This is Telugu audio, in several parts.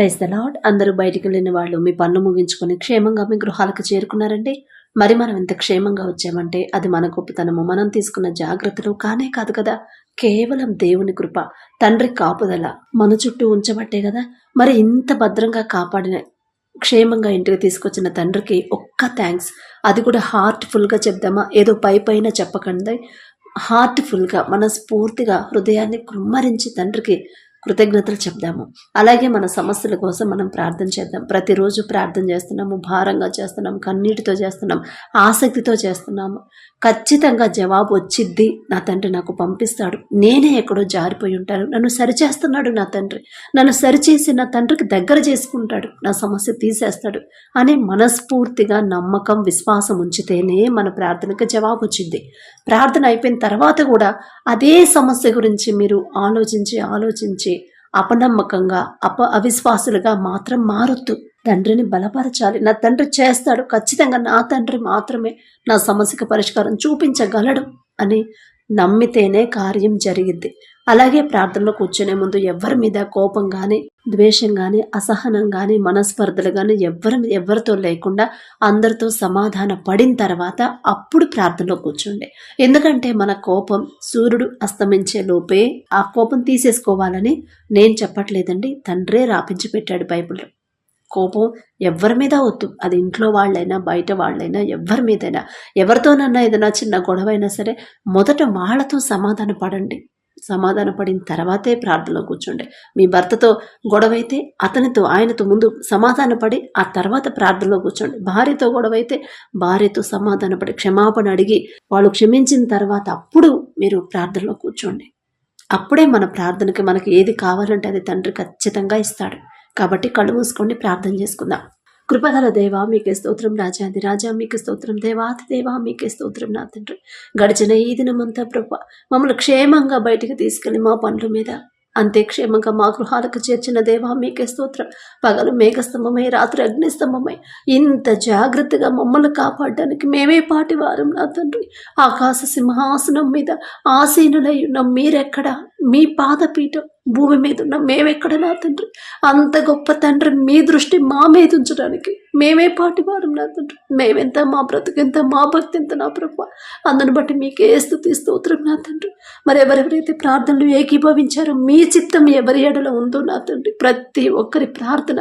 ప్రైజ్ ద లాడ్ అందరూ బయటికి వెళ్ళిన వాళ్ళు మీ పనులు ముగించుకొని క్షేమంగా మీ గృహాలకు చేరుకున్నారండి. మరి మనం ఎంత క్షేమంగా వచ్చామంటే అది మన గొప్పతనము. మనం తీసుకున్న జాగ్రత్తలు కానే కాదు కదా. కేవలం దేవుని కృప తండ్రి కాపుదల మన చుట్టూ ఉంచబట్టే కదా. మరి ఇంత భద్రంగా కాపాడిన క్షేమంగా ఇంటికి తీసుకొచ్చిన తండ్రికి ఒక్క థ్యాంక్స్ అది కూడా హార్ట్ఫుల్గా చెప్దామా? ఏదో పై పైన చెప్పకండి. హార్ట్ఫుల్గా మనస్ఫూర్తిగా హృదయాన్ని కుమ్మరించి తండ్రికి కృతజ్ఞతలు చెప్దాము. అలాగే మన సమస్యల కోసం మనం ప్రార్థన చేద్దాం. ప్రతిరోజు ప్రార్థన చేస్తున్నాము భారంగా చేస్తున్నాం కన్నీటితో చేస్తున్నాం ఆసక్తితో చేస్తున్నాము. ఖచ్చితంగా జవాబు వచ్చిద్ది. నా తండ్రి నాకు పంపిస్తాడు. నేనే ఎక్కడో జారిపోయి ఉంటాను. నన్ను సరిచేస్తున్నాడు నా తండ్రి. నన్ను సరిచేసి నా తండ్రికి దగ్గర చేసుకుంటాడు. నా సమస్య తీసేస్తాడు అని మనస్ఫూర్తిగా నమ్మకం విశ్వాసం ఉంచితేనే మన ప్రార్థనకు జవాబు వచ్చింది ప్రార్థన అయిపోయిన తర్వాత కూడా అదే సమస్య గురించి మీరు ఆలోచించి ఆలోచించి అపనమ్మకంగా అప అవిశ్వాసులుగా మాత్రం మారొద్దు. తండ్రిని బలపరచాలి. నా తండ్రి చేస్తాడు. ఖచ్చితంగా నా తండ్రి మాత్రమే నా సమస్యకు పరిష్కారం చూపించగలడు అని నమ్మితేనే కార్యం జరిగిద్ది. అలాగే ప్రార్థనలో కూర్చునే ముందు ఎవరి మీద కోపం కానీ ద్వేషం కానీ అసహనం కానీ మనస్పర్ధలు కానీ ఎవరి ఎవరితో లేకుండా అందరితో సమాధాన పడిన తర్వాత అప్పుడు ప్రార్థనలో కూర్చోండి. ఎందుకంటే మన కోపం సూర్యుడు అస్తమించే లోపే ఆ కోపం తీసేసుకోవాలని నేను చెప్పట్లేదండి. తండ్రే రాపించి పెట్టాడు బైబిల్లో. కోపం ఎవరి మీద వద్దు అది ఇంట్లో వాళ్ళైనా బయట వాళ్ళైనా ఎవరి మీదైనా. ఎవరితోనన్నా ఏదైనా చిన్న గొడవ అయినా సరే మొదట వాళ్ళతో సమాధాన పడండి. సమాధాన పడిన తర్వాతే ప్రార్థనలో కూర్చోండి. మీ భర్తతో గొడవ అయితే అతనితో ఆయనతో ముందు సమాధాన పడి ఆ తర్వాత ప్రార్థనలో కూర్చోండి. భార్యతో గొడవ అయితే భార్యతో సమాధాన పడి క్షమాపణ అడిగి వాళ్ళు క్షమించిన తర్వాత అప్పుడు మీరు ప్రార్థనలో కూర్చోండి. అప్పుడే మన ప్రార్థనకి మనకి ఏది కావాలంటే అది తండ్రి ఖచ్చితంగా ఇస్తాడు. కాబట్టి కళ్ళు మూసుకోండి ప్రార్థన చేసుకుందాం. కృపగల దేవా మీకే స్తోత్రం రాజాది రాజా మీకే స్తోత్రం దేవాతి దేవ మీకే స్తోత్రం నా తండ్రి. గడిచిన ఈ దినమంతా ప్రభు మమ్మల్ని క్షేమంగా బయటికి తీసుకెళ్ళి మా పనుల మీద అంతే క్షేమంగా మా గృహాలకు చేర్చిన దేవా మీకే స్తోత్రం. పగలు మేఘస్తంభమై రాత్రి అగ్నిస్తంభమై ఇంత జాగ్రత్తగా మమ్మల్ని కాపాడడానికి మేమే పాటి వారం నా తండ్రి. ఆకాశ సింహాసనం మీద ఆసీనులై ఉన్న మీరెక్కడ? మీ పాదపీఠం భూమి మీద ఉన్న మేమెక్కడ నా తండ్రి? అంత గొప్ప తండ్రి మీ దృష్టి మా మీద ఉంచడానికి మేమే పాటి వారం నా తండ్రి. మేమెంత మా బ్రతుకెంత మా భక్తి ఎంత నా ప్రభు? అందుని బట్టి మీకే స్థుతి స్తోత్రం నా తండ్రి. మరి ఎవరెవరైతే ప్రార్థనలు ఏకీభవించారో మీ చిత్తం ఎవరి ఎడలో ఉందో నా తండ్రి ప్రతి ఒక్కరి ప్రార్థన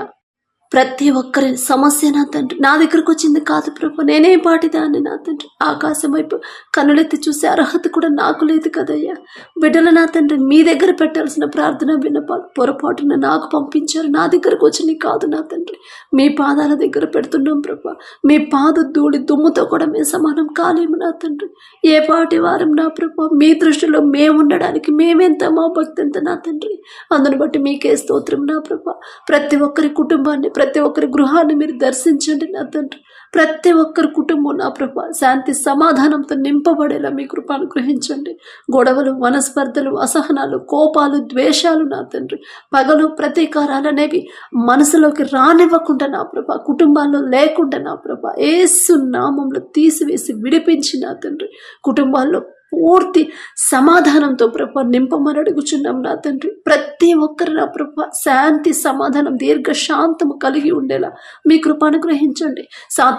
ప్రతి ఒక్కరి సమస్య నా తండ్రి. నా దగ్గరకు వచ్చింది కాదు ప్రభు. నేనే పాటిదాన్ని నా తండ్రి. ఆకాశం వైపు కనులెత్తి చూసే అర్హత కూడా నాకు లేదు కదయ్యా. బిడ్డలు నా తండ్రి మీ దగ్గర పెట్టాల్సిన ప్రార్థన విన్నపాలు పొరపాటున నాకు పంపించారు. నా దగ్గరకు వచ్చింది కాదు నా తండ్రి. మీ పాదాల దగ్గర పెడుతున్నాం ప్రభు. మీ పాద ధూళి దుమ్ముతో కూడా మేము సమానం కాలేము నా తండ్రి. ఏ పాటి వారం నా ప్రభు మీ దృష్టిలో మేము ఉండడానికి మేమెంత మా భక్తి ఎంత నా తండ్రి. అందును బట్టి మీకే స్తోత్రం నా ప్రభు. ప్రతి ఒక్కరి కుటుంబాన్ని ప్రతి ఒక్కరి గృహాన్ని మీరు దర్శించండి నా తండ్రి. ప్రతి ఒక్కరి కుటుంబం నా ప్రభ శాంతి సమాధానంతో నింపబడేలా మీ కృప అనుగ్రహించండి. గొడవలు మనస్పర్ధలు అసహనాలు కోపాలు ద్వేషాలు నా తండ్రి. పగలు ప్రతీకారాలు అనేవి మనసులోకి రానివ్వకుండా నా ప్రభ కుటుంబాల్లో లేకుండా నా ప్రభ ఏసు నామంలో తీసివేసి విడిపించి నా తండ్రి. కుటుంబాల్లో పూర్తి సమాధానంతో ప్రభ నింపమని అడుగుచున్నాం నా తండ్రి. ప్రతి ఒక్కరు నా ప్రభ శాంతి సమాధానం దీర్ఘ శాంతము కలిగి ఉండేలా మీ కృప అనుగ్రహించండి.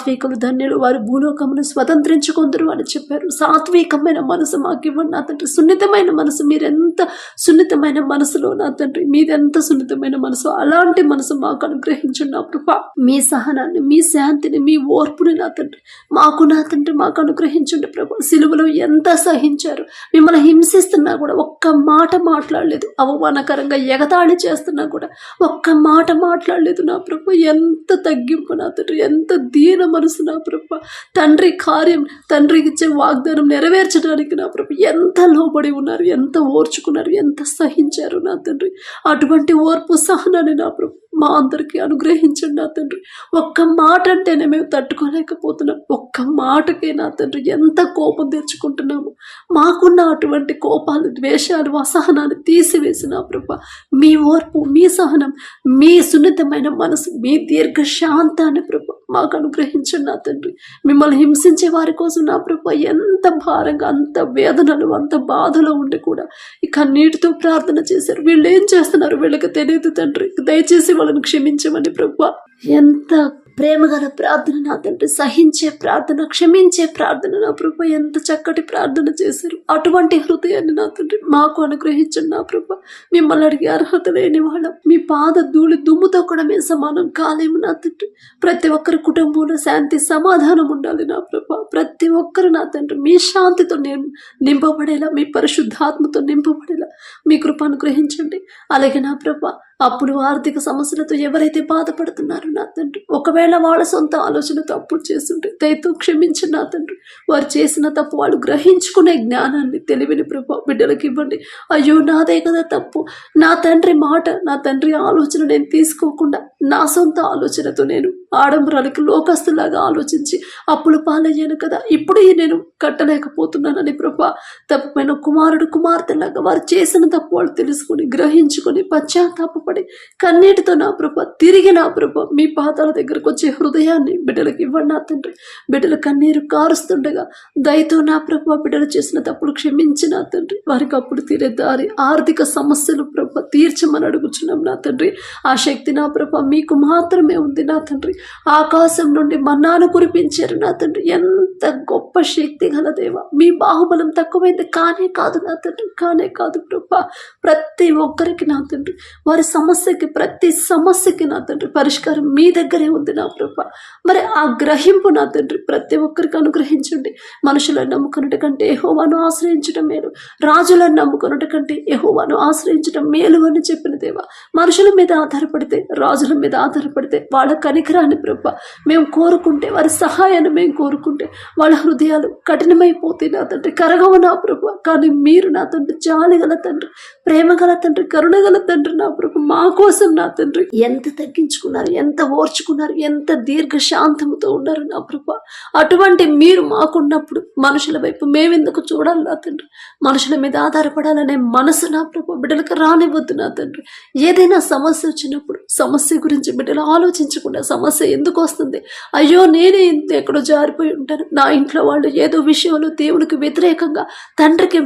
సాత్వికులు ధన్యులు. వారు భూలోకమును స్వతంత్రించుకుందరు అని చెప్పారు. సాత్వికమైన మనసు మాకు ఇవ్వండి నా తండ్రి సున్నితమైన మనసు. మీరెంత సున్నితమైన మనసులో నా తండ్రి మీదెంత సున్నితమైన మనసు. అలాంటి మనసు మాకు అనుగ్రహించండి నా కృప మీ సహనాన్ని మీ శాంతిని మీ ఓర్పుని నా తండ్రి మాకు నా తండ్రి మాకు అనుగ్రహించండి ప్రభు. సిలువలో ఎంత సహించారు మిమ్మల్ని హింసిస్తున్నా కూడా ఒక్క మాట మాట్లాడలేదు. అవమానకరంగా ఎగతాళి చేస్తున్నా కూడా ఒక్క మాట మాట్లాడలేదు నా ప్రభు. ఎంత తగ్గింపు నా తండ్రి ఎంత దీన మనసు నా ప్రభు. తండ్రి కార్యం తండ్రికి ఇచ్చే వాగ్దానం నెరవేర్చడానికి నా ప్రభు. ఎంత లోబడి ఉన్నారు ఎంత ఓర్చుకున్నారు ఎంత సహించారు నా తండ్రి. అటువంటి ఓర్పు సహనాన్ని నా ప్రభు. మా అందరికీ అనుగ్రహించండి నా తండ్రి. ఒక్క మాట అంటేనే మేము తట్టుకోలేకపోతున్నాం. ఒక్క మాటకే నా తండ్రి ఎంత కోపం తెచ్చుకుంటున్నాము. మాకున్న అటువంటి కోపాలు ద్వేషాలు అసహనాలు తీసివేసిన ప్రభ మీ ఓర్పు మీ సహనం మీ సున్నితమైన మనసు మీ దీర్ఘ శాంతాన్ని ప్రభ మాకు అనుగ్రహించండి నా తండ్రి. మిమ్మల్ని హింసించే వారి కోసం నా ప్రభ ఎంత భారంగా అంత వేదనలు అంత బాధలో ఉండి కూడా ఇక నీటితో ప్రార్థన చేశారు. వీళ్ళు ఏం చేస్తున్నారు? వీళ్ళకి తెలియదు తండ్రి. దయచేసి వాళ్ళని క్షమించమని ప్రభు. ఎంత ప్రేమగల ప్రార్థన నా తండ్రి సహించే ప్రార్థన క్షమించే ప్రార్థన నా ప్రభు. ఎంత చక్కటి ప్రార్థన చేశారు. అటువంటి హృదయాన్ని నా తండ్రి మాకు అనుగ్రహించండి నా ప్రభు. మిమ్మల్ని అడిగే అర్హత లేని వాళ్ళం. మీ పాద ధూళి దుమ్ముతో కూడా మేము సమానం కాలేము నా తండ్రి. ప్రతి ఒక్కరి కుటుంబంలో శాంతి సమాధానం ఉండాలి నా ప్రభు. ప్రతి ఒక్కరు నా తండ్రి మీ శాంతితో నేను నింపబడేలా మీ పరిశుద్ధాత్మతో నింపబడేలా మీ కృప అనుగ్రహించండి. అలాగే నా ప్రభ అప్పుడు ఆర్థిక సమస్యలతో ఎవరైతే బాధపడుతున్నారో నా తండ్రి ఒకవేళ వాళ్ళ సొంత ఆలోచనతో అప్పుడు చేస్తుంటే దయతో క్షమించి నా తండ్రి. వారు చేసిన తప్పు వాళ్ళు గ్రహించుకునే జ్ఞానాన్ని తెలివిని ప్రభా బిడ్డలకు ఇవ్వండి. అయ్యో నాదే కదా తప్పు. నా తండ్రి మాట నా తండ్రి ఆలోచన నేను తీసుకోకుండా నా సొంత ఆలోచనతో నేను ఆడంబరాలకి లోకస్తులాగా ఆలోచించి అప్పులు పాలయ్యాను కదా. ఇప్పుడు నేను కట్టలేకపోతున్నానని ప్రభా. తప్పమైన కుమారుడు కుమార్తెలాగా వారు చేసిన తప్పు వాళ్ళు తెలుసుకొని గ్రహించుకొని పశ్చాత్తాపడి కన్నీటితో నా ప్రభ తిరిగి నా ప్రభ మీ పాదాల దగ్గరకు వచ్చే హృదయాన్ని బిడ్డలకు ఇవ్వండి నా తండ్రి. బిడ్డల కన్నీరు కారుస్తుండగా దయతో నా ప్రభ బిడ్డలు చేసిన తప్పులు క్షమించి నా తండ్రి. వారికి అప్పుడు తీరే దారి ఆర్థిక సమస్యలు ప్రభ తీర్చమని అడుగుచున్నాం నా తండ్రి. ఆ శక్తి నా ప్రభ మీకు మాత్రమే ఉంది నా తండ్రి. ఆకాశం నుండి మన్నాను కురిపించారు నా తండ్రి. ఎంత గొప్ప శక్తి గల దేవ. మీ బాహుబలం తక్కువైంది. కానే కాదు నా తండ్రి. కానే కాదు ప్రభ. ప్రతి ఒక్కరికి నా తండ్రి. వారి సమస్యకి ప్రతి సమస్యకి నా తండ్రి. పరిష్కారం మీ దగ్గరే ఉంది నా ప్రభ. మరి ఆ గ్రహింపు నా తండ్రి. ప్రతి ఒక్కరికి అనుగ్రహించండి. మనుషులను నమ్ముకున్నట కంటే యహోవాను ఆశ్రయించడం మేలు. రాజులను నమ్ముకున్నట కంటే యహోవాను ఆశ్రయించడం మేలు అని చెప్పిన దేవ. మనుషుల మీద ఆధారపడితే రాజుల మీద ఆధారపడితే వాళ్ళ కనికరాన్ని ప్రభ. మేము కోరుకుంటే వారి సహాయాన్ని మేము కోరుకుంటే వాళ్ళ హృదయాలు కఠినమైపోతాయి నా తండ్రి. కరగవు నా ప్రభ. కానీ మీరు నా తండ్రి జాలి గల తండ్రి ప్రేమ గల తండ్రి కరుణ గల తండ్రి నా ప్రభు. మా కోసం నా తండ్రి. ఎంత తగ్గించుకున్నారు ఎంత ఓర్చుకున్నారు ఎంత దీర్ఘ శాంతముతో ఉన్నారు నా ప్రభు. అటువంటి మీరు మాకున్నప్పుడు మనుషుల వైపు మేమెందుకు చూడాలి నా తండ్రి? మనుషుల మీద ఆధారపడాలనే మనసు నా ప్రభు. బిడ్డలకు రానివ్వద్దు నా తండ్రి. ఏదైనా సమస్య వచ్చినప్పుడు సమస్య గురించి బిడ్డలు ఆలోచించకుండా సమస్య ఎందుకు వస్తుంది? అయ్యో నేనే ఇంత ఎక్కడో జారిపోయి ఉంటాను. నా ఇంట్లో వాళ్ళు ఏదో విషయంలో దేవునికి వ్యతిరేకంగా తండ్రికి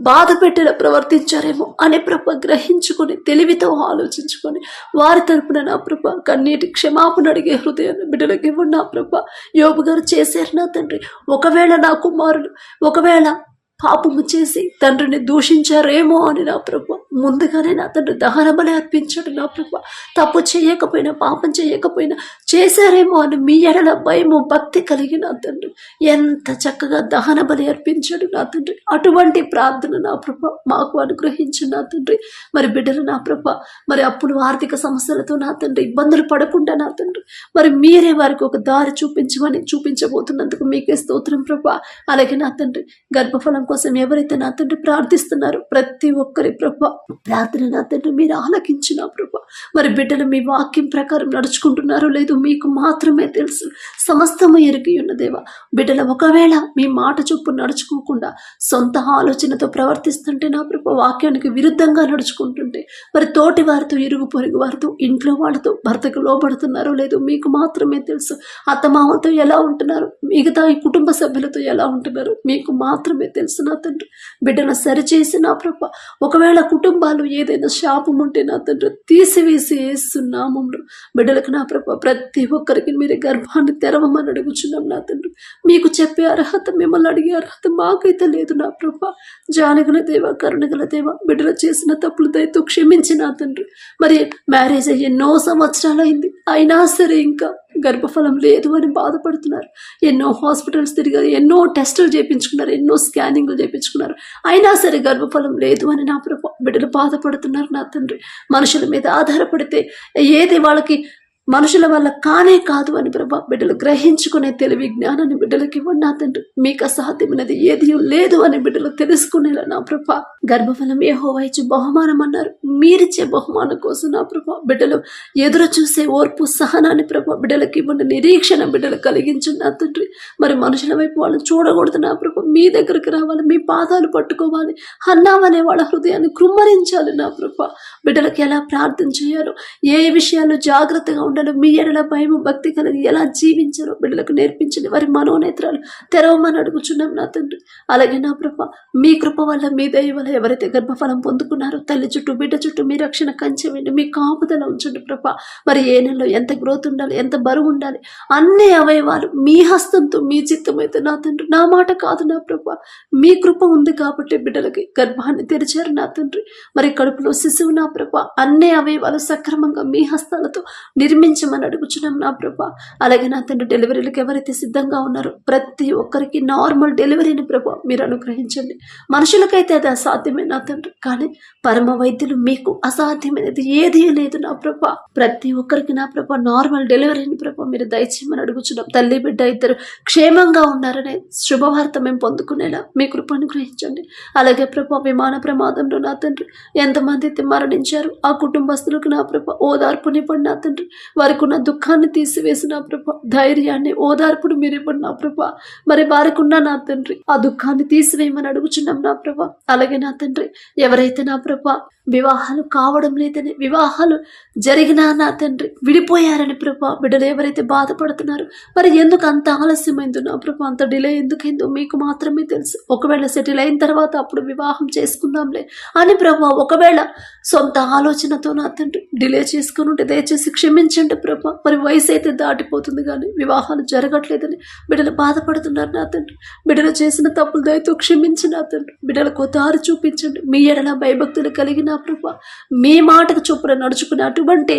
బాధ పెట్టేలా ప్రవర్తించారేమో అనే ప్రభ గ్రహించుకొని తెలివితో ఆలోచించుకొని వారి తరపున నా ప్రభ కన్నీటి క్షమాపణ అడిగే హృదయాన్ని బిడ్డలకు ఇవ్వండి నా ప్రభ. యోబు గారు చేశారు నా తండ్రి. ఒకవేళ నా కుమారుడు ఒకవేళ పాపము చేసి తండ్రిని దూషించారేమో అని నా ప్రభు ముందుగానే నా తండ్రి దహన అర్పించాడు నా ప్రభ. తప్పు చేయకపోయినా పాపం చేయకపోయినా చేశారేమో అని మీ ఎడల భయము భక్తి కలిగి నా తండ్రి. ఎంత చక్కగా దహన అర్పించాడు నా తండ్రి. అటువంటి ప్రార్థన నా ప్రభ మాకు అనుగ్రహించు నా తండ్రి. మరి బిడ్డలు నా ప్రభ మరి అప్పుడు ఆర్థిక సమస్యలతో నా తండ్రి ఇబ్బందులు పడకుండా నా తండ్రి. మరి మీరే వారికి ఒక దారి చూపించమని చూపించబోతున్నందుకు మీకే స్తోత్రం ప్రభా. అలాగే నా తండ్రి గర్భఫలం కోసం ఎవరైతే నా తండ్రి ప్రార్థిస్తున్నారో ప్రతి ఒక్కరి ప్రభా ప్రార్థన నా తండ్రి మీరు ఆలకించిన ప్రభా. మరి బిడ్డలు మీ వాక్యం ప్రకారం నడుచుకుంటున్నారో లేదో మీకు మాత్రమే తెలుసు. సమస్తము ఎరిగి ఉన్నదేవా బిడ్డలు ఒకవేళ మీ మాట చొప్పు నడుచుకోకుండా సొంత ఆలోచనతో ప్రవర్తిస్తుంటే నా ప్రభు వాక్యానికి విరుద్ధంగా నడుచుకుంటుంటే మరి తోటి వారితో ఇరుగు పొరుగు వారితో ఇంట్లో వాళ్ళతో భర్తకు లోబడుతున్నారో లేదో మీకు మాత్రమే తెలుసు. అత్తమామతో ఎలా ఉంటున్నారు? మిగతా ఈ కుటుంబ సభ్యులతో ఎలా ఉంటున్నారు? మీకు మాత్రమే తెలుసు నా తండ్రి. బిడ్డను సరిచేసి నా ప్రభ ఒకవేళ కుటుంబ కుటుంబాలు ఏదైనా శాపం ఉంటే నా తండ్రి తీసివేసి వేస్తున్నామంలో బిడ్డలకు నా ప్రభ ప్రతి ఒక్కరికి మీరు గర్భాన్ని తెరవమని అడుగుచున్నాం నా తండ్రి. మీకు చెప్పే అర్హత మిమ్మల్ని అడిగే అర్హత మాకైతే లేదు నా ప్రభ. జానగల దేవ కరుణగల దేవ బిడ్డలు చేసిన తప్పులు దయతో క్షమించి నా తండ్రి. మరి మ్యారేజ్ అయ్యి ఎన్నో సంవత్సరాలైంది అయినా సరే ఇంకా గర్భఫలం లేదు అని బాధపడుతున్నారు. ఎన్నో హాస్పిటల్స్ తిరిగారు ఎన్నో టెస్టులు చేయించుకున్నారు ఎన్నో స్కానింగ్లు చేయించుకున్నారు అయినా సరే గర్భఫలం లేదు అని నా ప్రభు బిడ్డలు బాధపడుతున్నారు నా తండ్రి. మనుషుల మీద ఆధారపడితే ఏది వాళ్ళకి మనుషుల వల్ల కానే కాదు అని ప్రభా బిడ్డలు గ్రహించుకునే తెలివి జ్ఞానాన్ని బిడ్డలకి ఇవ్వండి నా తండ్రి. మీకు అసాధ్యమైనది ఏది లేదు అని బిడ్డలు తెలుసుకునేలా నా ప్రభా. గర్భఫలం ఏ హోవాయిచ్చు బహుమానం అన్నారు. మీరిచ్చే బహుమానం కోసం నా ప్రభా బిడ్డలు ఎదురు చూసే ఓర్పు సహనాన్ని ప్రభా బిడ్డలకి ఇవ్వండి. నిరీక్షణ బిడ్డలు కలిగించండి నా తండ్రి. మరి మనుషుల వైపు వాళ్ళని చూడకూడదు నా ప్రభా. మీ దగ్గరికి రావాలి మీ పాదాలు పట్టుకోవాలి. అన్నామనే వాళ్ళ హృదయాన్ని కృమ్మరించాలి నా ప్రభ. బిడ్డలకు ఎలా ప్రార్థన చేయాలో ఏ విషయాల్లో జాగ్రత్తగా ఉండాలో మీ ఎడల భయం భక్తి కలిగి ఎలా జీవించాలో బిడ్డలకు నేర్పించండి. వారి మనోనేత్రాలు తెరవమని అడుగుచున్నాం నా తండ్రి. అలాగే నా ప్రభ మీ కృప వల్ల మీ దయ వల్ల ఎవరైతే గర్భఫలం పొందుకున్నారో తల్లి చుట్టూ బిడ్డ చుట్టూ మీ రక్షణ కంచె వేయండి మీ కాపుదల ఉంచండి ప్రభ. మరి ఏ నెలలో ఎంత గ్రోత్ ఉండాలి ఎంత బరువు ఉండాలి అన్ని అవయవాలు మీ హస్తంతో మీ చిత్తమైతే నా తండ్రి. నా మాట కాదు నా ప్రభా మీ కృప ఉంది కాబట్టి బిడ్డలకి గర్భాన్ని తెరిచారు నా తండ్రి. మరి కడుపులో శిశువు నా ప్రభ అన్ని అవయవాలు సక్రమంగా మీ హస్తాలతో నిర్మించమని అడుగుచున్నాం నా ప్రభ. అలాగే నా తండ్రి డెలివరీలకు ఎవరైతే సిద్ధంగా ఉన్నారో ప్రతి ఒక్కరికి నార్మల్ డెలివరీని ప్రభ మీరు అనుగ్రహించండి. మనుషులకైతే అది అసాధ్యమే నా తండ్రి కానీ పరమ వైద్యులు మీకు అసాధ్యమైనది ఏది లేదు నా ప్రభ. ప్రతి ఒక్కరికి నా ప్రభ నార్మల్ డెలివరీని ప్రభ మీరు దయచేయమని అడుగుచున్నాం. తల్లి బిడ్డ ఇద్దరు క్షేమంగా ఉన్నారనే శుభవార్త మేము పొందుకునేలా మీ కృప అనుగ్రహించండి. అలాగే ప్రభా విమాన ప్రమాదంలో నా తండ్రి ఎంతమంది అయితే మరణించారు ఆ కుటుంబస్తులకు నా ప్రభ ఓదార్పునివ్వండి నా తండ్రి. వారికి ఉన్న దుఃఖాన్ని తీసివేసి నా ప్రభ ధైర్యాన్ని ఓదార్పును మీరు ఇవ్వండి నా ప్రభ. మరి వారికి ఉన్న నా తండ్రి ఆ దుఃఖాన్ని తీసివేయమని అడుగుచున్నాం నా ప్రభ. అలాగే నా తండ్రి ఎవరైతే నా ప్రభ వివాహాలు కావడం లేదని వివాహాలు జరిగినా నా తండ్రి విడిపోయారని ప్రభా బిడ్డలు ఎవరైతే బాధపడుతున్నారు మరి ఎందుకు అంత ఆలస్యమైందో నా ప్రభా అంత డిలే ఎందుకైందో మీకు మాత్రమే తెలుసు. ఒకవేళ సెటిల్ అయిన తర్వాత అప్పుడు వివాహం చేసుకుందాంలే అని ప్రభా ఒకవేళ సొంత ఆలోచనతో నా తండ్రి డిలే చేసుకుని ఉంటే దయచేసి క్షమించండి ప్రభా. మరి వయసు అయితే దాటిపోతుంది కానీ వివాహాలు జరగట్లేదని బిడ్డలు బాధపడుతున్నారు నా తండ్రి. బిడ్డలు చేసిన తప్పులు దయతో క్షమించి నా తండ్రి. బిడ్డలకు దారి చూపించండి. మీ ఎడల భయభక్తులు కలిగిన ప్రభా. మీ మాటకు చొప్పున నడుచుకునే అటువంటి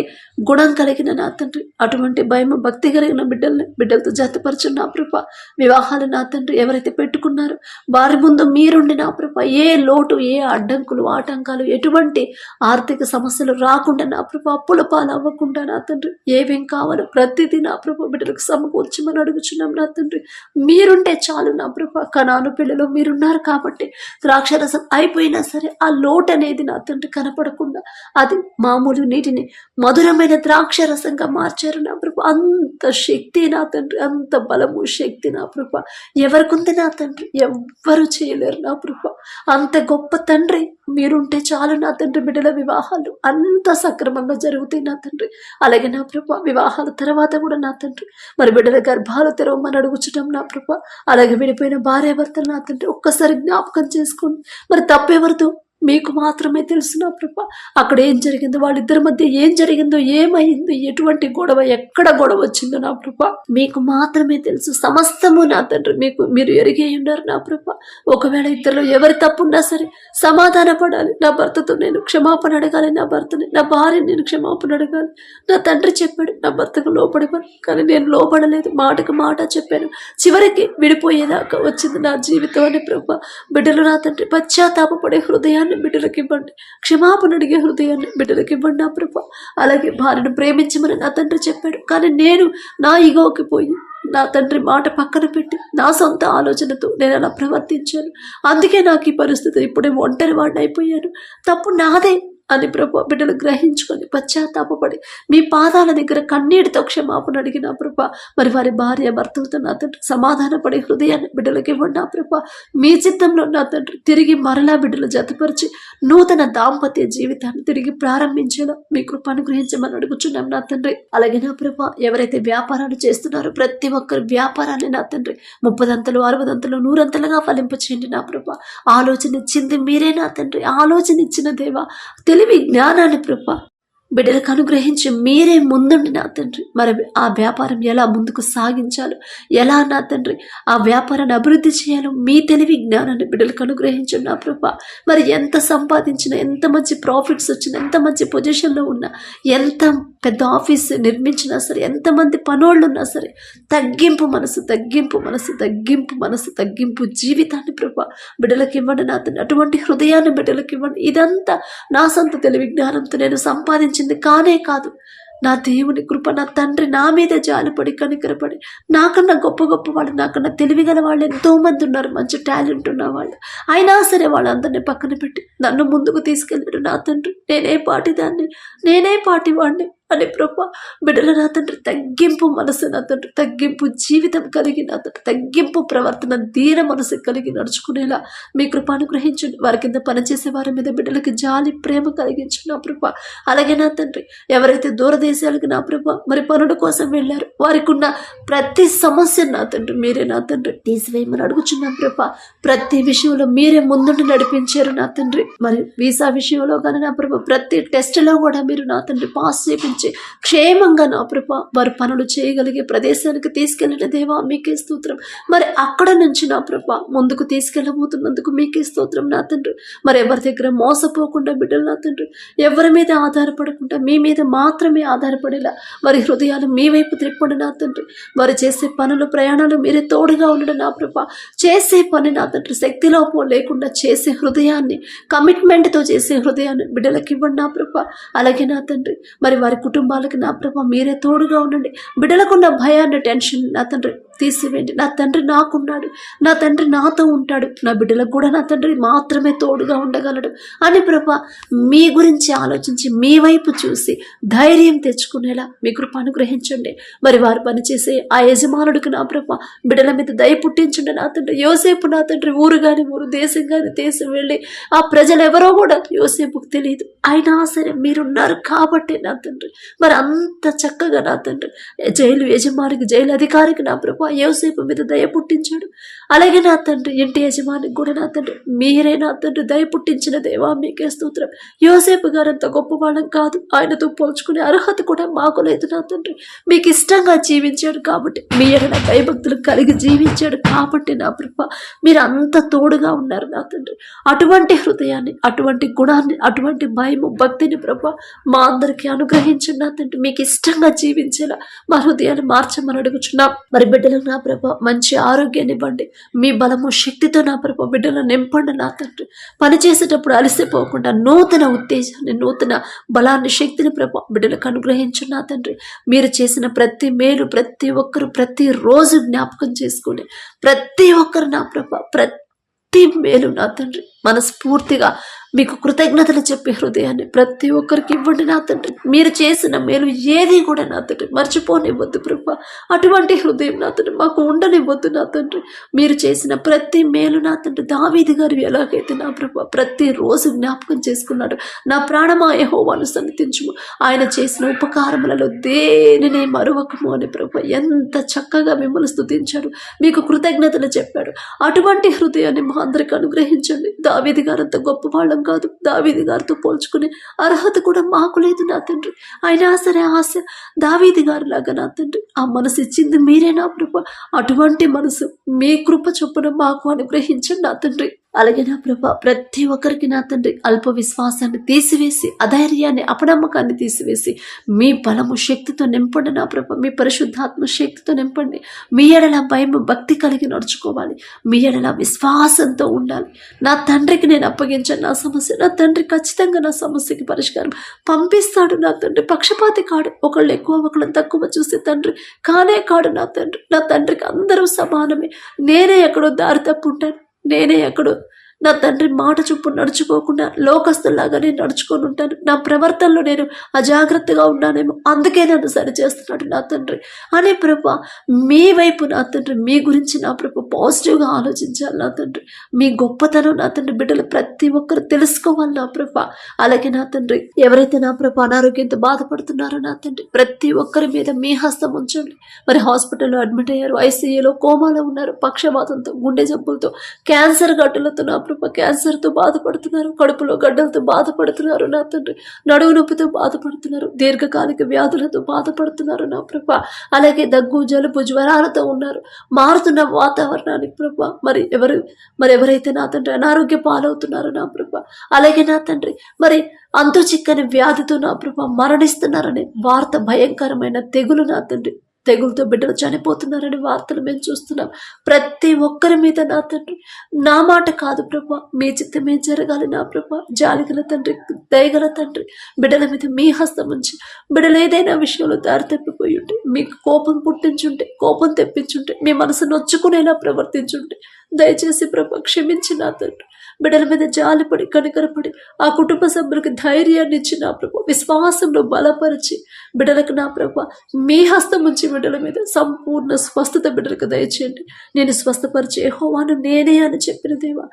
గుణం కలిగిన నా తండ్రి. అటువంటి భయం భక్తి కలిగిన బిడ్డల్ని బిడ్డలతో జతపరచు నా ప్రభ. వివాహాలు నా తండ్రి ఎవరైతే అనుకున్నారు. వారి ముందు మీరుండి నా ప్రభ ఏ లోటు ఏ అడ్డంకులు ఆటంకాలు ఎటువంటి ఆర్థిక సమస్యలు రాకుండా నా ప్రభ అప్పుల పాలు అవ్వకుండా నా తండ్రి ఏమేం కావాలో ప్రతిదీ నా ప్రభ బిడ్డలకు సమకూర్చమని అడుగుచున్నాం నా తండ్రి. మీరుంటే చాలు నా ప్రభ కణాను పిల్లలు మీరున్నారు కాబట్టి ద్రాక్షరసం అయిపోయినా సరే ఆ లోటు అనేది నా తండ్రి కనపడకుండా అది మామూలు నీటిని మధురమైన ద్రాక్ష రసంగా మార్చారు నా ప్రభు. అంత శక్తి నా తండ్రి అంత బలము శక్తి నా ప్రభ. ఎవరికుంది నా తండ్రి? ఎవ్వరు చేయలేరు నా ప్రభ. అంత గొప్ప తండ్రి మీరుంటే చాలు నా తండ్రి బిడ్డల వివాహాలు. అంత సక్రమంగా జరుగుతాయి నా తండ్రి. అలాగే నా ప్రభ వివాహాల తర్వాత కూడా నా తండ్రి. మరి బిడ్డల గర్భాలు తెరవమని అడుగుచడం నా ప్రభ. అలాగే విడిపోయిన భార్యాభర్తలు నా తండ్రి ఒక్కసారి జ్ఞాపకం చేసుకోండి. మరి తప్పెవరితో మీకు మాత్రమే తెలుసు నా ప్రభ? అక్కడ ఏం జరిగిందో వాళ్ళిద్దరి మధ్య ఏం జరిగిందో ఏమైందో ఎటువంటి గొడవ ఎక్కడ గొడవ వచ్చిందో నా ప్రభ? మీకు మాత్రమే తెలుసు. సమస్తము నా తండ్రి మీకు మీరు ఎరిగే ఉన్నారు నా ప్రభ? ఒకవేళ ఇద్దరు ఎవరి తప్పున్నా సరే సమాధాన పడాలి. నా భర్తతో నేను క్షమాపణ అడగాలి. నా భర్తని నా భార్య నేను క్షమాపణ అడగాలి. నా తండ్రి చెప్పాడు నా భర్తకు లోపడమని కానీ నేను లోపడలేదు మాటకు మాట చెప్పాను. చివరికి విడిపోయేదాకా వచ్చింది నా జీవితం అని ప్రభ. బిడ్డలు నా తండ్రి పశ్చాత్తాపడే హృదయాన్ని బిడ్డలకు ఇవ్వండి క్షమాపణ అడిగే హృదయాన్ని బిడ్డలకి ఇవ్వండి నా ప్రభ. అలాగే భార్యను ప్రేమించమని నా తండ్రి చెప్పాడు. కానీ నేను నా ఇగోకి పోయి నా తండ్రి మాట పక్కన పెట్టి నా సొంత ఆలోచనతో నేను అలా ప్రవర్తించాను. అందుకే నాకు ఈ పరిస్థితి ఇప్పుడే ఒంటరి వాడిని అయిపోయాను తప్పు నాదే. అని ప్రభు బిడ్డలు గ్రహించుకొని పశ్చాత్తాపడి మీ పాదాల దగ్గర కన్నీటితో క్షమాపణ అడిగిన ప్రభ మరి వారి భార్య భర్తలతో నా తండ్రి సమాధానపడే హృదయాన్ని బిడ్డలకి ఇవ్వండి నా ప్రభ. మీ చిత్తంలో నా తండ్రి తిరిగి మరలా బిడ్డలు జతపరిచి నూతన దాంపత్య జీవితాన్ని తిరిగి ప్రారంభించేలా మీ కృప అనుగ్రహించమని అడుగుచున్నాం నా తండ్రి. అలాగే నా ప్రభ ఎవరైతే వ్యాపారాలు చేస్తున్నారో ప్రతి ఒక్కరి వ్యాపారాన్ని నా తండ్రి. ముప్పదంతలు అరవదంతలు నూరంతలుగా ఫలింపచేయండి నా ప్రభ. ఆలోచన ఇచ్చింది మీరే నా తండ్రి. ఆలోచన ఇచ్చిన దేవా తెలివి జ్ఞానాన్ని ప్రభా. బిడ్డలకు అనుగ్రహించి మీరే ముందుండి నా తండ్రి. మరి ఆ వ్యాపారం ఎలా ముందుకు సాగించాలో ఎలా నా తండ్రి? ఆ వ్యాపారాన్ని అభివృద్ధి చేయాలో మీ తెలివి జ్ఞానాన్ని బిడ్డలకు అనుగ్రహించు నా ప్రభ. మరి ఎంత సంపాదించినా ఎంత మంచి ప్రాఫిట్స్ వచ్చినా ఎంత మంచి పొజిషన్లో ఉన్నా ఎంత పెద్ద ఆఫీస్ నిర్మించినా సరే ఎంతమంది పనోళ్ళు ఉన్నా సరే తగ్గింపు మనసు తగ్గింపు మనసు తగ్గింపు మనసు తగ్గింపు జీవితాన్ని ప్రభ బిడ్డలకు ఇవ్వండి నా తండ్రి. అటువంటి హృదయాన్ని బిడ్డలకు ఇవ్వండి. ఇదంతా నా సొంత తెలివి జ్ఞానంతో నేను సంపాదించింది కానే కాదు. నా దేవుని కృప నా తండ్రి నా మీద జాలిపడి కనికరపడి నాకన్నా గొప్ప గొప్ప వాళ్ళు నాకన్నా తెలివిగల వాళ్ళు ఎంతో మంది ఉన్నారు. మంచి టాలెంట్ ఉన్న వాళ్ళు. అయినా సరే వాళ్ళందరినీ పక్కన పెట్టి నన్ను ముందుకు తీసుకెళ్ళాడు నా తండ్రి. నేనే పాటి దాన్ని. నేనే పాటి వాడిని అని ప్రభా బిడ్డల నా తండ్రి తగ్గింపు మనసు నా తండ్రి తగ్గింపు జీవితం కలిగి నా తండ్రి తగ్గింపు ప్రవర్తన ధీర మనసు కలిగి నడుచుకునేలా మీ కృప అనుగ్రహించండి. వారి కింద పనిచేసే వారి మీద బిడ్డలకి జాలి ప్రేమ కలిగించు నా ప్రభ. అలాగే నా తండ్రి ఎవరైతే దూరదేశాలకు నా ప్రభ మరి పనుల కోసం వెళ్ళారు వారికి ఉన్న ప్రతి సమస్య నా తండ్రి మీరే నా తండ్రి. తీసివేయమని అడుగుచున్నాం ప్రభ. ప్రతి విషయంలో మీరే ముందుండి నడిపించారు నా తండ్రి. మరి వీసా విషయంలో కానీ నా ప్రభ ప్రతి టెస్ట్లో కూడా మీరు నా తండ్రి పాస్ నడిపించి క్షేమంగా నా ప్రభ వారు పనులు చేయగలిగే ప్రదేశానికి తీసుకెళ్ళిన దేవా మీకే స్తోత్రం. మరి అక్కడ నుంచి నా ప్రభ ముందుకు తీసుకెళ్ళబోతున్నందుకు మీకే స్తోత్రం నా తండ్రి. మరి ఎవరి దగ్గర మోసపోకుండా బిడ్డలు నా తండ్రి. ఎవరి మీద ఆధారపడకుండా మీ మీద మాత్రమే ఆధారపడేలా వారి హృదయాలు మీ వైపు త్రిప్పండి నా తండ్రి. వారు చేసే పనులు ప్రయాణాలు మీరే తోడుగా ఉండడం నా ప్రభ. చేసే పని నా తండ్రి శక్తిలోపం లేకుండా చేసే హృదయాన్ని కమిట్మెంట్తో చేసే హృదయాన్ని బిడ్డలకి ఇవ్వండి నా ప్రభ. అలాగే నా తండ్రి. మరి వారి కుటుంబాలకి నా ప్రభ మీరే తోడుగా ఉండండి. బిడ్డలకున్న భయాన్ని టెన్షన్ నా తండ్రి. తీసివేయండి. నా తండ్రి నాకున్నాడు. నా తండ్రి నాతో ఉంటాడు. నా బిడ్డలకు కూడా నా తండ్రి మాత్రమే తోడుగా ఉండగలడు. అని ప్రభ మీ గురించి ఆలోచించి మీ వైపు చూసి ధైర్యం తెచ్చుకునేలా మీ కృప అనుగ్రహించండి. మరి వారు పనిచేసే ఆ యజమానుడికి నా ప్రభ బిడ్డల మీద దయ పుట్టించండి. నా తండ్రి యోసేపు నా తండ్రి ఊరు కానీ ఊరు దేశం కానీ దేశం వెళ్ళి ఆ ప్రజలు ఎవరో కూడా యోసేపుకు తెలియదు అయినా సరే మీరున్నారు కాబట్టి నా తండ్రి. మరి అంత చక్కగా నా తండ్రి జైలు యజమానికి జైలు అధికారికి నా ప్రభు యోసేపు మీద దయ పుట్టించాడు. అలాగే నా తండ్రి ఇంటి యజమానికి కూడా నా తండ్రి మీరే నా తండ్రి దయ పుట్టించిన దేవా మీకే స్తోత్రం. యోసేపు గారు అంత గొప్పవాళ్ళం కాదు. ఆయనతో పోల్చుకునే అర్హత కూడా మాకు లేదు నా తండ్రి. మీకు ఇష్టంగా జీవించాడు కాబట్టి మీ ఎడల భయభక్తులు కలిగి జీవించాడు కాబట్టి నా ప్రభ మీరు అంత తోడుగా ఉన్నారు నా తండ్రి. అటువంటి హృదయాన్ని అటువంటి గుణాన్ని అటువంటి భయము భక్తిని ప్రభ మా అందరికీ అనుగ్రహించండి నా తండ్రి. మీకు ఇష్టంగా జీవించేలా మా హృదయాన్ని మార్చమని అడుగుచున్నాం. మరి బిడ్డలు నా ప్రభ మంచి ఆరోగ్యాన్ని ఇవ్వండి. మీ బలము శక్తితో నా ప్రభ బిడ్డలను నింపండి నా తండ్రి. పని చేసేటప్పుడు అలసిపోకుండా నూతన ఉత్తేజాన్ని నూతన బలాన్ని శక్తిని ప్రభ బిడ్డలకు అనుగ్రహించు నా తండ్రి. మీరు చేసిన ప్రతి మేలు ప్రతి ఒక్కరు ప్రతి రోజు జ్ఞాపకం చేసుకుని ప్రతి ఒక్కరు నా ప్రభ ప్రతి మేలు నా తండ్రి. మనస్ఫూర్తిగా మీకు కృతజ్ఞతలు చెప్పే హృదయాన్ని ప్రతి ఒక్కరికి ఇవ్వండి నా తండ్రి. మీరు చేసిన మేలు ఏది కూడా నా తండ్రి. మర్చిపోనివ్వద్దు ప్రభా. అటువంటి హృదయం నా తండ్రి. మాకు ఉండనివ్వద్దు నా తండ్రి. మీరు చేసిన ప్రతి మేలు నా తండ్రి. దావీది గారు ఎలాగైతే నా ప్రభా ప్రతిరోజు జ్ఞాపకం చేసుకున్నాడు నా ప్రాణమా యెహోవాను సన్నిధించుము ఆయన చేసిన ఉపకారములలో దేనినే మరొకము అని ప్రభా ఎంత చక్కగా మిమ్మల్ని స్థుతించాడు మీకు కృతజ్ఞతలు చెప్పాడు. అటువంటి హృదయాన్ని మా అందరికి అనుగ్రహించండి. దావీది గారు అంత గొప్ప వాళ్ళం కాదు. దావీది గారితో పోల్చుకునే అర్హత కూడా మాకు లేదు నా తండ్రి. అయినా సరే ఆశ దావీది గారు లాగా నా తండ్రి. ఆ మనసు ఇచ్చింది మీరే నా కృప అటువంటి మనసు మీ కృప చొప్పున మాకు అనుగ్రహించండి నా తండ్రి. అలాగే నా ప్రభ ప్రతి ఒక్కరికి నా తండ్రి అల్ప విశ్వాసాన్ని తీసివేసి అధైర్యాన్ని అపనమ్మకాన్ని తీసివేసి మీ బలము శక్తితో నింపండి నా ప్రభ మీ పరిశుద్ధాత్మ శక్తితో నింపండి. మీ ఎడల భయం భక్తి కలిగి నడుచుకోవాలి. మీ ఎడల విశ్వాసంతో ఉండాలి. నా తండ్రికి నేను అప్పగించాను నా సమస్య నా తండ్రి ఖచ్చితంగా నా సమస్యకి పరిష్కారం పంపిస్తాడు నా తండ్రి. పక్షపాతి కాడు ఒకళ్ళు ఎక్కువ ఒకళ్ళని తక్కువ చూసే తండ్రి కానే కాడు నా తండ్రి. నా తండ్రికి అందరూ సమానమే. నేనే ఎక్కడో దారి తప్పుంటాను. నేనే అక్కడ నా తండ్రి మాట చొప్పు నడుచుకోకుండా లోకస్తులాగా నేను నడుచుకొని ఉంటాను. నా ప్రవర్తనలో నేను అజాగ్రత్తగా ఉన్నానేమో అందుకే నన్ను సరి చేస్తున్నాడు నా తండ్రి. అనే ప్రభ మీ వైపు నా తండ్రి మీ గురించి నా ప్రభు పాజిటివ్గా ఆలోచించాలి నా తండ్రి. మీ గొప్పతనం నా తండ్రి బిడ్డలు ప్రతి ఒక్కరు తెలుసుకోవాలి నా ప్రభ. అలాగే నా తండ్రి ఎవరైతే నా ప్రభ అనారోగ్యంతో బాధపడుతున్నారో నా తండ్రి ప్రతి ఒక్కరి మీద మీ హస్తం ఉంచండి. మరి హాస్పిటల్లో అడ్మిట్ అయ్యారు ఐసీయూలో కోమాలో ఉన్నారు పక్షపాతంతో గుండె జబ్బులతో క్యాన్సర్ గట్టులతో నా ప్రభ క్యాన్సర్తో బాధపడుతున్నారు కడుపులో గడ్డలతో బాధపడుతున్నారు నా తండ్రి. నడువు నొప్పితో బాధపడుతున్నారు దీర్ఘకాలిక వ్యాధులతో బాధపడుతున్నారు నా ప్రభ. అలాగే దగ్గు జలుబు జ్వరాలతో ఉన్నారు. మారుతున్న వాతావరణానికి ప్రభ మరి ఎవరు మరి ఎవరైతే నా తండ్రి అనారోగ్య పాలవుతున్నారో నా ప్రభ. అలాగే నా తండ్రి మరి అంతు చిక్కని వ్యాధితో నా ప్రభ మరణిస్తున్నారని వార్త భయంకరమైన తెగులు నా తండ్రి. తెగులతో బిడ్డలు చనిపోతున్నారని వార్తలు మేము చూస్తున్నాం. ప్రతి ఒక్కరి మీద నా తండ్రి నా మాట కాదు ప్రభా. మీ చిత్తమే జరగాలి నా ప్రభా. జాలిగల తండ్రి దయగల తండ్రి బిడ్డల మీద మీ హస్తం ఉంచి బిడ్డలు ఏదైనా విషయంలో దారి తప్పిపోయి ఉంటే మీకు కోపం పుట్టించుంటే కోపం తెప్పించుంటే మీ మనసు నొచ్చుకునేలా ప్రవర్తించుంటే దయచేసి ప్రభ క్షమించి నా తండ్రి. బిడ్డల మీద జాలిపడి కనికరపడి ఆ కుటుంబ సభ్యులకి ధైర్యాన్ని ఇచ్చి నా ప్రభ విశ్వాసంలో బలపరిచి బిడ్డలకు నా ప్రభ మీ హస్తం ఉంచి బిడ్డల మీద సంపూర్ణ స్వస్థత బిడ్డలకు దయచేయండి. నేను స్వస్థపరిచే హోవాను నేనే అని చెప్పిన దేవా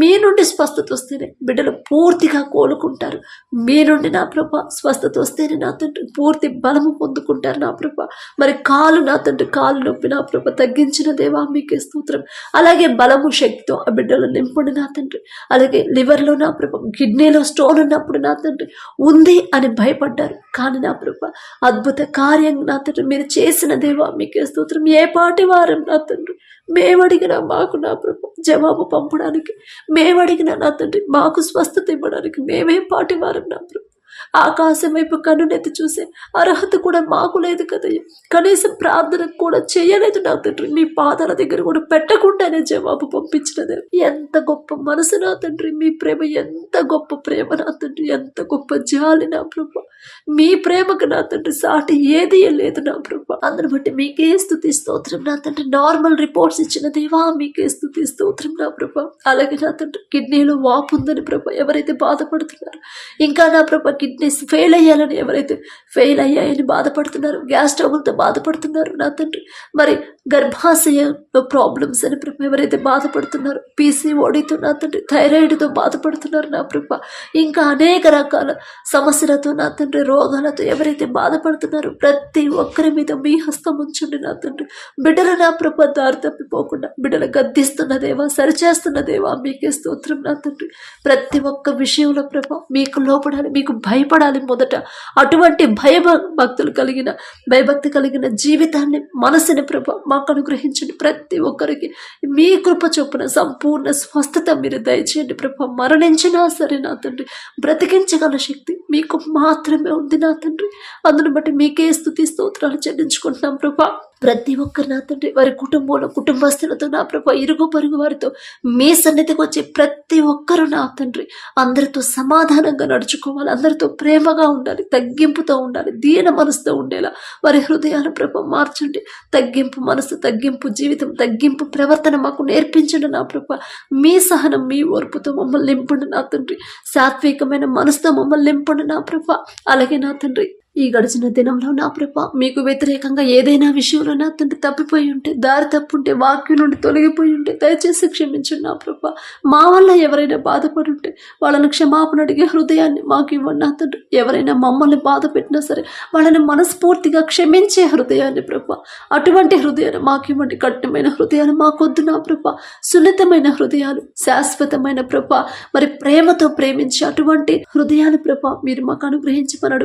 మీ నుండి స్వస్థత వస్తేనే బిడ్డలు పూర్తిగా కోలుకుంటారు. మీ నుండి నా ప్రభ స్వస్థత వస్తేనే నా తండ్రి పూర్తి బలము పొందుకుంటారు నా ప్రభ. మరి కాలు నా తండ్రి కాలు నొప్పి నా ప్రభ తగ్గించిన దేవా మీకే స్తోత్రం. అలాగే బలము శక్తితో ఆ బిడ్డలు నింపండి నా తండ్రి. అలాగే లివర్లో నా ప్రభ కిడ్నీలో స్టోన్ ఉన్నప్పుడు నా తండ్రి ఉంది అని భయపడ్డారు. కానీ నా ప్రభ అద్భుత కార్యం నా తండ్రి. మీరు చేసిన దేవా మీకే స్తోత్రం. ఏ పాటి వారం నా తండ్రి? మేమడిగిన మాకు నా ప్రభ జవాబు పంపడానికి మేమడిగిన నా తండ్రి మాకు స్వస్థత ఇవ్వడానికి మేమే పాటి వారం నా ప్రభు. ఆకాశం వైపు కన్నునెత్తి చూసే అర్హత కూడా మాకు లేదు కదయ్య. కనీసం ప్రార్థన కూడా చేయలేదు నా తండ్రి. మీ పాదాల దగ్గర కూడా పెట్టకుండానే జవాబు పంపించినదే. ఎంత గొప్ప మనసు నా తండ్రి. మీ ప్రేమ ఎంత గొప్ప ప్రేమ నా తండ్రి. ఎంత గొప్ప జాలి నా ప్రభు. మీ ప్రేమకు నా తండ్రి సాటి ఏది లేదు నా ప్రభు. అందరి బట్టి మీకే స్థుతి స్తోత్రం నా తండ్రి. నార్మల్ రిపోర్ట్స్ ఇచ్చిన దేవా మీకే స్థుతి స్తోత్రం నా ప్రభ. అలాగే నా తండ్రి కిడ్నీలో వాపు ఉందని ప్రభ ఎవరైతే బాధపడుతున్నారో ఇంకా నా ప్రభ కిడ్నీస్ ఫెయిల్ అయ్యాలని ఎవరైతే ఫెయిల్ అయ్యాయని బాధపడుతున్నారు గ్యాస్ ట్రబుల్తో బాధపడుతున్నారు నా తండ్రి. మరి గర్భాశయంలో ప్రాబ్లమ్స్ అని ప్రభ ఎవరైతే బాధపడుతున్నారో పీసీఓడితో నా తండ్రి థైరాయిడ్తో బాధపడుతున్నారు నా ప్రభ. ఇంకా అనేక రకాల సమస్యలతో నా తండ్రి రోగాలతో ఎవరైతే బాధపడుతున్నారో ప్రతి ఒక్కరి మీద మీ హస్తం ఉంచండి నా తండ్రి. బిడ్డల నా ప్రభ దారి తప్పిపోకుండా బిడ్డలు గద్దిస్తున్న దేవా సరిచేస్తున్న దేవా మీకే స్తోత్రం నా తండ్రి. ప్రతి ఒక్క విషయంలో ప్రభ మీకు లోపడాలి మీకు భయపడాలి. మొదట. అటువంటి భయ భక్తులు కలిగిన భయభక్తి కలిగిన జీవితాన్ని మనసుని ప్రభ మాకు అనుగ్రహించండి ప్రతి ఒక్కరికి. మీ కృప చొప్పున సంపూర్ణ స్వస్థత మీరు దయచేయండి ప్రభ. మరణించినా సరే నా తండ్రి బ్రతికించగల శక్తి మీకు మాత్రమే ఉంది నా తండ్రి. అందును బట్టి మీకే స్థుతి స్తోత్రాలు చెల్లించుకుంటున్నాం ప్రభా. ప్రతి ఒక్కరు నా తండ్రి వారి కుటుంబంలో కుటుంబస్తులతో నా ప్రభు ఇరుగు పరుగు వారితో మీ సన్నిధికి వచ్చే ప్రతి ఒక్కరు నా తండ్రి. అందరితో సమాధానంగా నడుచుకోవాలి అందరితో ప్రేమగా ఉండాలి తగ్గింపుతో ఉండాలి దీన మనసుతో ఉండేలా వారి హృదయాల ప్రభు మార్చండి. తగ్గింపు మనసు తగ్గింపు జీవితం తగ్గింపు ప్రవర్తన మాకు నేర్పించండి నా ప్రభ. మీ సహనం మీ ఓర్పుతో మమ్మల్ని నింపండి నా తండ్రి. సాత్వికమైన మనసుతో మమ్మల్ని నింపండి నా ప్రభ. అలాగే నా తండ్రి ఈ గడిచిన దినంలో నా ప్రభ మీకు వ్యతిరేకంగా ఏదైనా విషయంలో నా తండ్రి తప్పిపోయి ఉంటే దారి తప్పుంటే వాక్యం నుండి తొలగిపోయి ఉంటే దయచేసి క్షమించండి నా ప్రభ. మా వల్ల ఎవరైనా బాధపడి ఉంటే వాళ్ళని క్షమాపణ అడిగే హృదయాన్ని మాకు ఇవ్వండి నా తండ్రి. ఎవరైనా మమ్మల్ని బాధ పెట్టినా సరే వాళ్ళని మనస్ఫూర్తిగా క్షమించే హృదయాన్ని ప్రభ అటువంటి హృదయాన్ని మాకు ఇవ్వండి. కఠినమైన హృదయాలు మాకొద్దు నా ప్రభ. సున్నితమైన హృదయాలు శాశ్వతమైన ప్రభ. మరి ప్రేమతో ప్రేమించి అటువంటి హృదయాలు ప్రభ మీరు మాకు అనుగ్రహించి పని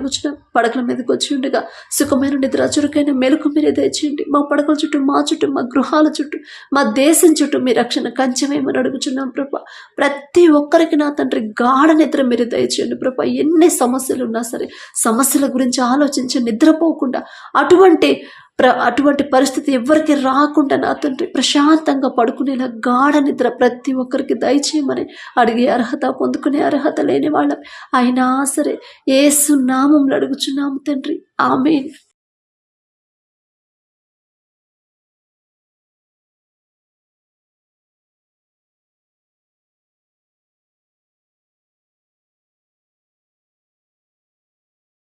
పడక పడకల మీదకి వచ్చి ఉండగా సుఖమైన నిద్ర చురుకైన మెలకు మీరే దయచేయండి. మా పడకల చుట్టూ మా చుట్టూ మా గృహాల చుట్టూ మా దేశం చుట్టూ మీ రక్షణ కంచమేమని అడుగుచున్నాం ప్రభా. ప్రతి ఒక్కరికి నా తండ్రి గాఢ నిద్ర మీరు దయచేయండి ప్రభా. ఎన్ని సమస్యలు ఉన్నా సరే సమస్యల గురించి ఆలోచించి నిద్రపోకుండా అటువంటి ప్ర అటువంటి పరిస్థితి ఎవరికి రాకుండా నా తండ్రి ప్రశాంతంగా పడుకునేలా గాఢ నిద్ర ప్రతి ఒక్కరికి దయచేయమని అడిగే అర్హత పొందుకునే అర్హత లేని వాళ్ళం. అయినా సరే ఏసు నామంలో అడుగుచున్నాము తండ్రి. ఆమె